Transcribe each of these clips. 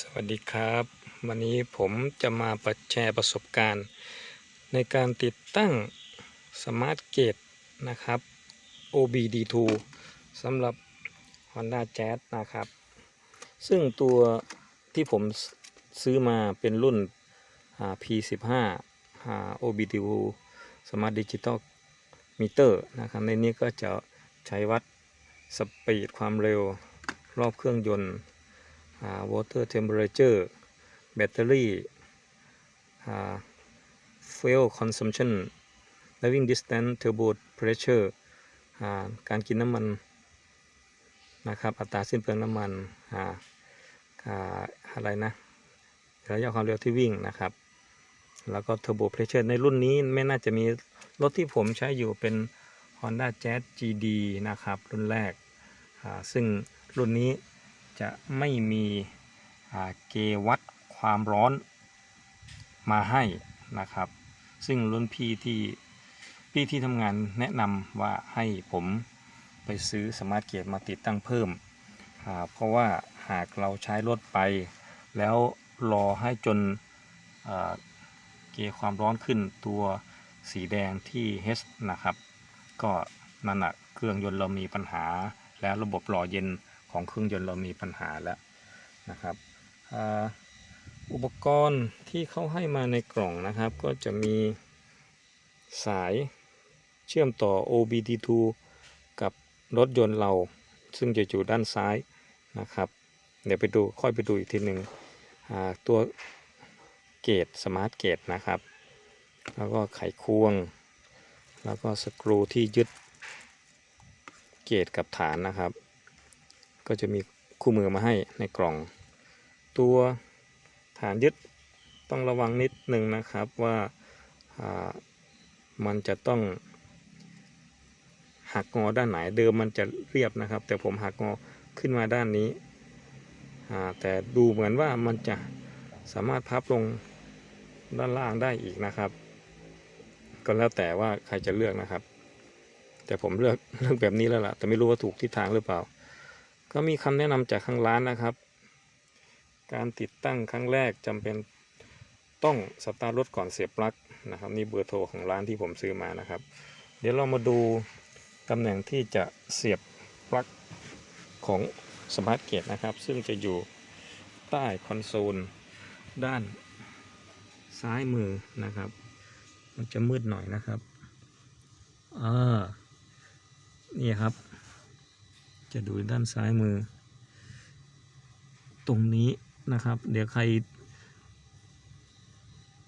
สวัสดีครับ วันนี้ผมจะมาประแชร์ประสบการณ์ ในการติดตั้งสมาร์ทเกตนะครับ OBD2 สำหรับ Honda Jazz นะครับ ซึ่งตัวที่ผมซื้อมาเป็นรุ่น P15 OBD2 Smart Digital Meter นะครับ ในนี้ก็จะใช้วัดสปีดความเร็วรอบเครื่องยนต์ water temperature แบตเตอรี่อ่า fuel consumption driving distance turbo pressure การกินน้ำมันนะครับ อัตราสิ้นเปลืองน้ำมันอะไรนะระยะความเร็วที่วิ่งนะครับ แล้วก็ turbo pressure ในรุ่นนี้ไม่น่าจะมีรถที่ผมใช้อยู่เป็น Honda Jazz GD นะครับ รุ่นแรก ซึ่งรุ่นนี้ จะไม่มีเกวัดความร้อนมาให้นะครับ ซึ่งรุ่นพี่ที่พี่ที่ทำงานแนะนำว่าให้ผมไปซื้อสมาร์ทเกตมาติดตั้งเพิ่ม เพราะว่าหากเราใช้รถไป แล้วรอให้จนเกความร้อนขึ้นตัวสีแดงที่ H นะครับ ก็นั่นแหะเครื่องยนต์เรามีปัญหาแล้วระบบหล่อเย็น ของเครื่องยนต์เรามีปัญหาแล้วนะครับอ,อุปกรณ์ที่เขาให้มาในกล่องนะครับ ก็จะมีสายเชื่อมต่อ OBD2 กับรถยนต์เรา ซึ่งจะอยู่ด้านซ้ายนะครับ เดี๋ยวไปดูค่อยไปดูอีกทีหนึ่งตัวเกตสมาร์ทเกตนะครับ แล้วก็ไขควง แล้วก็สกรูที่ยึดเกตกับฐานนะครับ ก็จะมีคู่มือมาให้ในกล่อง ตัวฐานยึดต้องระวังนิดหนึ่งนะครับว่ามันจะต้องหักงอด้านไหนเดิมมันจะเรียบนะครับ แต่ผมหักงอขึ้นมาด้านนี้ แต่ดูเหมือนว่ามันจะสามารถพับลงด้านล่างได้อีกนะครับ ก็แล้วแต่ว่าใครจะเลือกนะครับ แต่ผมเลือกเลือกแบบนี้แล้วล่ะ แต่ไม่รู้ว่าถูกทิศทางหรือเปล่า ก็มีคำแนะนำจากทางร้านนะครับ การติดตั้งครั้งแรกจำเป็นต้องสตาร์ทรถก่อนเสียบปลั๊กนะครับนี่เบอร์โทรของร้านที่ผมซื้อมานะครับ เดี๋ยวเรามาดูตำแหน่งที่จะเสียบปลั๊กของสมาร์ทเกตนะครับ ซึ่งจะอยู่ใต้คอนโซล ด้านซ้ายมือนะครับ มันจะมืดหน่อยนะครับอ่านี่ครับ จะดูด้านซ้ายมือ ตรงนี้นะครับ เดี๋ยวใคร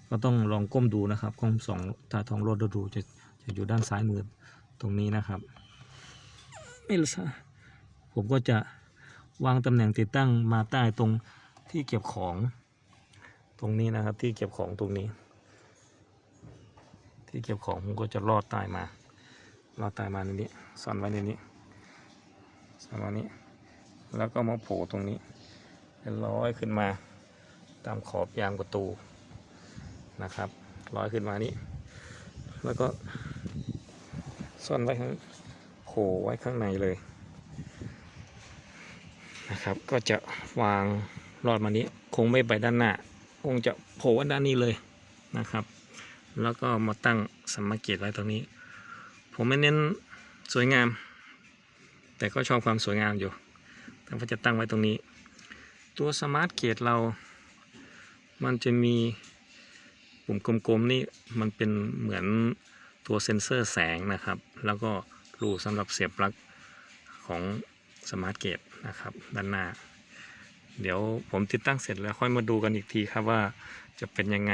ก็ต้องลองก้มดูนะครับก้มสองตาทองรถดูจะจะอยู่ด้านซ้ายมือตรงนี้นะครับไม่ละผมก็จะวางตำแหน่งติดตั้งมาใต้ตรงที่เก็บของ ตรงนี้นะครับที่เก็บของตรงนี้ ที่เก็บของผมก็จะลอดใต้มาลอดใต้มาในนี้ซ่อนไว้ในนี้ ซ่อนไว้นี้ แล้วก็มาโผล่ตรงนี้เป็นร้อยขึ้นมา ตามขอบยางประตูนะครับร้อยขึ้นมานี้ แล้วก็ซ่อนไว้ข้างโผล่ไว้ข้างในเลยนะครับ ก็จะวางรอดมานี้ คงไม่ไปด้านหน้า คงจะโผล่ไว้ด้านนี้เลยนะครับ แล้วก็มาตั้งสมมาเกตไว้ตรงนี้ ผมไม่เน้นสวยงาม แต่ก็ชอบความสวยงามอยู่แต่ว่าจะตั้งไว้ตรงนี้ ตัวสมาร์ทเกตเรา มันจะมีปุ่มกลมๆนี่มันเป็นเหมือนตัวเซ็นเซอร์แสงนะครับ แล้วก็รูสำหรับเสียบปลั๊กของสมาร์ทเกตนะครับด้านหน้า เดี๋ยวผมติดตั้งเสร็จแล้วค่อยมาดูกันอีกทีครับว่าจะเป็นยังไง